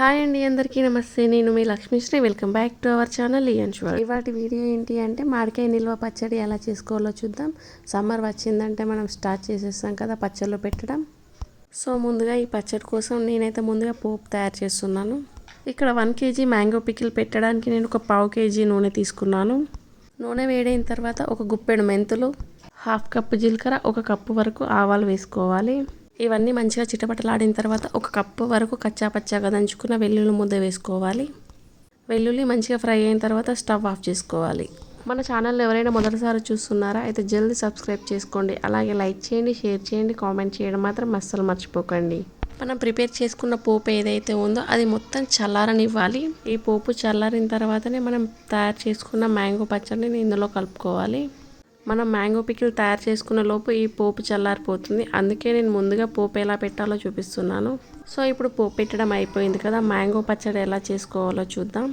Hi అండి అందరికీ నమస్తే. నేను మీ Lakshmisri. Welcome back to our channel ఇయన్షువర్ ఇవాటి వీడియో ఏంటి అంటే మామిడికాయ నిల్వ పచ్చడి ఎలా చేసుకోవాలో చూద్దాం. సమ్మర్ వచ్చిందంటే మనం స్టార్ట్ చేసేస్తాం కదా పచ్చళ్ళు పెట్టడం. సో ముందుగా ఈ పచ్చడి కోసం నేనైతే ముందుగా పోపు తయారు చేస్తున్నాను. ఇక్కడ వన్ కేజీ మ్యాంగో పికిల్ పెట్టడానికి నేను ఒక పావు కేజీ నూనె తీసుకున్నాను. నూనె వేడైన తర్వాత ఒక గుప్పెడు మెంతులు హాఫ్ కప్పు జీలకర్ర ఒక కప్పు వరకు ఆవాలు వేసుకోవాలి. ఇవన్నీ మంచిగా చిటపటలాడిన తర్వాత ఒక కప్పు వరకు కచ్చా పచ్చాగా దంచుకున్న వెల్లుల్లి ముద్ద వేసుకోవాలి. వెల్లుల్లి మంచిగా ఫ్రై అయిన తర్వాత స్టవ్ ఆఫ్ చేసుకోవాలి. మన ఛానల్ ఎవరైనా మొదటిసారి చూస్తున్నారా అయితే జల్దీ సబ్స్క్రైబ్ చేసుకోండి. అలాగే లైక్ చేయండి షేర్ చేయండి కామెంట్ చేయడం మాత్రం అస్సలు మర్చిపోకండి. మనం ప్రిపేర్ చేసుకున్న పోపు ఏదైతే ఉందో అది మొత్తం చల్లారనివ్వాలి. ఈ పోపు చల్లారిన తర్వాతనే మనం తయారు చేసుకున్న మ్యాంగో పచ్చడిని ఇందులో కలుపుకోవాలి. మనం మ్యాంగో పికిల్ తయారు చేసుకున్న లోపు ఈ పోపు చల్లారిపోతుంది. అందుకే నేను ముందుగా పోపు ఎలా పెట్టాలో చూపిస్తున్నాను. సో ఇప్పుడు పోపు పెట్టడం అయిపోయింది కదా మ్యాంగో పచ్చడి ఎలా చేసుకోవాలో చూద్దాం.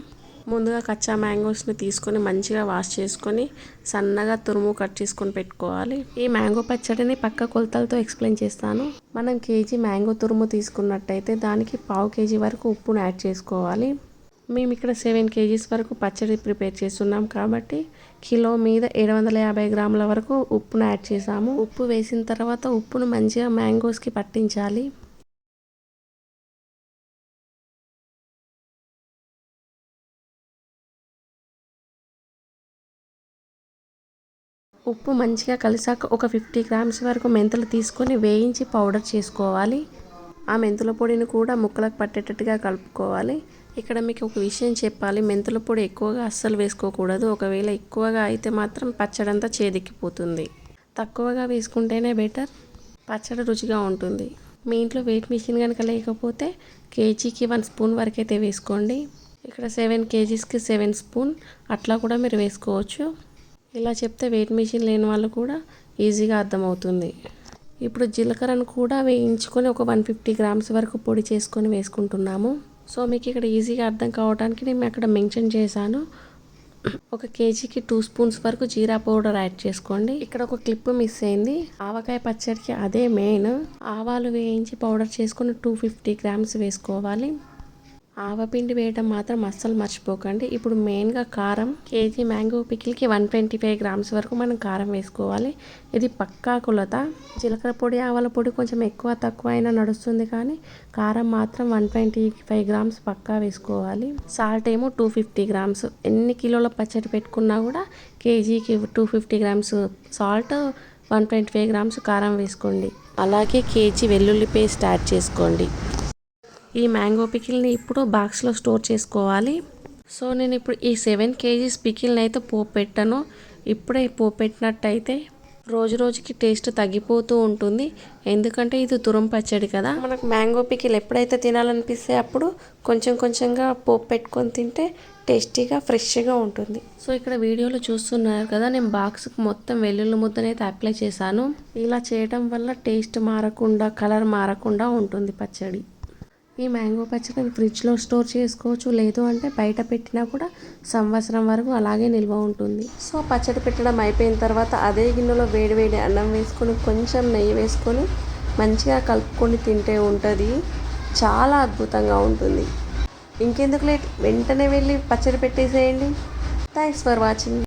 ముందుగా కచ్చా మ్యాంగోస్ని తీసుకొని మంచిగా వాష్ చేసుకొని సన్నగా తురుము కట్ చేసుకొని పెట్టుకోవాలి. ఈ మ్యాంగో పచ్చడిని పక్క కొలతలతో ఎక్స్ప్లెయిన్ చేస్తాను. మనం కేజీ మ్యాంగో తురుము తీసుకున్నట్టయితే దానికి పావు కేజీ వరకు ఉప్పును యాడ్ చేసుకోవాలి. మేము ఇక్కడ సెవెన్ కేజీస్ వరకు పచ్చడి ప్రిపేర్ చేస్తున్నాం కాబట్టి కిలో మీద ఏడు వందల యాభై గ్రాముల వరకు ఉప్పును యాడ్ చేసాము ఉప్పు వేసిన తర్వాత ఉప్పును మంచిగా మ్యాంగోస్కి పట్టించాలి. ఉప్పు మంచిగా కలిసాక ఒక ఫిఫ్టీ గ్రామ్స్ వరకు మెంతులు తీసుకొని వేయించి పౌడర్ చేసుకోవాలి. ఆ మెంతుల పొడిని కూడా ముక్కలకు పట్టేటట్టుగా కలుపుకోవాలి. ఇక్కడ మీకు ఒక విషయం చెప్పాలి. మెంతుల పొడి ఎక్కువగా అస్సలు వేసుకోకూడదు. ఒకవేళ ఎక్కువగా అయితే మాత్రం పచ్చడంతా చేదిక్కిపోతుంది. తక్కువగా వేసుకుంటేనే బెటర్. పచ్చడి రుచిగా ఉంటుంది. మీ ఇంట్లో వెయిట్ మిషన్ కనుక లేకపోతే కేజీకి వన్ స్పూన్ వరకు అయితే వేసుకోండి. ఇక్కడ సెవెన్ కేజీస్కి సెవెన్ స్పూన్ అట్లా కూడా మీరు వేసుకోవచ్చు. ఇలా చెప్తే వెయిట్ మిషన్ లేని వాళ్ళు కూడా ఈజీగా అర్థమవుతుంది. ఇప్పుడు జీలకర్రను కూడా వేయించుకొని ఒక వన్ ఫిఫ్టీ గ్రామ్స్ వరకు పొడి చేసుకొని వేసుకుంటున్నాము. సో మీకు ఇక్కడ ఈజీగా అర్థం కావడానికి నేను అక్కడ మెన్షన్ చేశాను. ఒక కేజీకి టూ స్పూన్స్ వరకు జీరా పౌడర్ యాడ్ చేసుకోండి. ఇక్కడ ఒక క్లిప్ మిస్ అయింది. ఆవకాయ పచ్చడికి అదే మెయిన్. ఆవాలు వేయించి పౌడర్ చేసుకొని టూ ఫిఫ్టీ గ్రామ్స్ వేసుకోవాలి. ఆవపిండి వేయడం మాత్రం అస్సలు మర్చిపోకండి. ఇప్పుడు మెయిన్గా కారం కేజీ మ్యాంగో పికిల్కి వన్ ట్వంటీ ఫైవ్ గ్రామ్స్ వరకు మనం కారం వేసుకోవాలి. ఇది పక్కా కొలత. జీలకర్ర పొడి ఆవల పొడి కొంచెం ఎక్కువ తక్కువ అయినా నడుస్తుంది కానీ కారం మాత్రం వన్ ట్వంటీ ఫైవ్ గ్రామ్స్ పక్కా వేసుకోవాలి. సాల్ట్ ఏమో టూ ఫిఫ్టీ గ్రామ్స్. ఎన్ని కిలోల పచ్చడి పెట్టుకున్నా కూడా కేజీకి two fifty grams. Salt one twenty five grams కారం వేసుకోండి. అలాగే కేజీ వెల్లుల్లి పేస్ట్ యాడ్ చేసుకోండి. ఈ మ్యాంగో పికిల్ని ఇప్పుడు బాక్స్లో స్టోర్ చేసుకోవాలి. సో నేను ఇప్పుడు ఈ సెవెన్ కేజీస్ పికిల్ని అయితే పోపు పెట్టాను. ఇప్పుడే పోపు పెట్టినట్టయితే రోజు రోజుకి టేస్ట్ తగ్గిపోతూ ఉంటుంది. ఎందుకంటే ఇది తురం పచ్చడి కదా. మనకు మ్యాంగో పికిల్ ఎప్పుడైతే తినాలనిపిస్తే అప్పుడు కొంచెం కొంచెంగా పోపు పెట్టుకొని తింటే టేస్టీగా ఫ్రెష్గా ఉంటుంది. సో ఇక్కడ వీడియోలో చూస్తున్నారు కదా నేను బాక్స్కి మొత్తం వెల్లుల్లి ముద్దనైతే అప్లై చేశాను. ఇలా చేయడం వల్ల టేస్ట్ మారకుండా కలర్ మారకుండా ఉంటుంది పచ్చడి. ఈ మ్యాంగో పచ్చడిని ఫ్రిడ్జ్లో స్టోర్ చేసుకోవచ్చు. లేదు అంటే బయట పెట్టినా కూడా సంవత్సరం వరకు అలాగే నిల్వ ఉంటుంది. సో పచ్చడి పెట్టడం అయిపోయిన తర్వాత అదే గిన్నెలో వేడి వేడి అన్నం వేసుకొని కొంచెం నెయ్యి వేసుకొని మంచిగా కలుపుకొని తింటే ఉంటుంది. చాలా అద్భుతంగా ఉంటుంది. ఇంకెందుకు లేట్? వెంటనే వెళ్ళి పచ్చడి పెట్టేసేయండి. Thanks for watching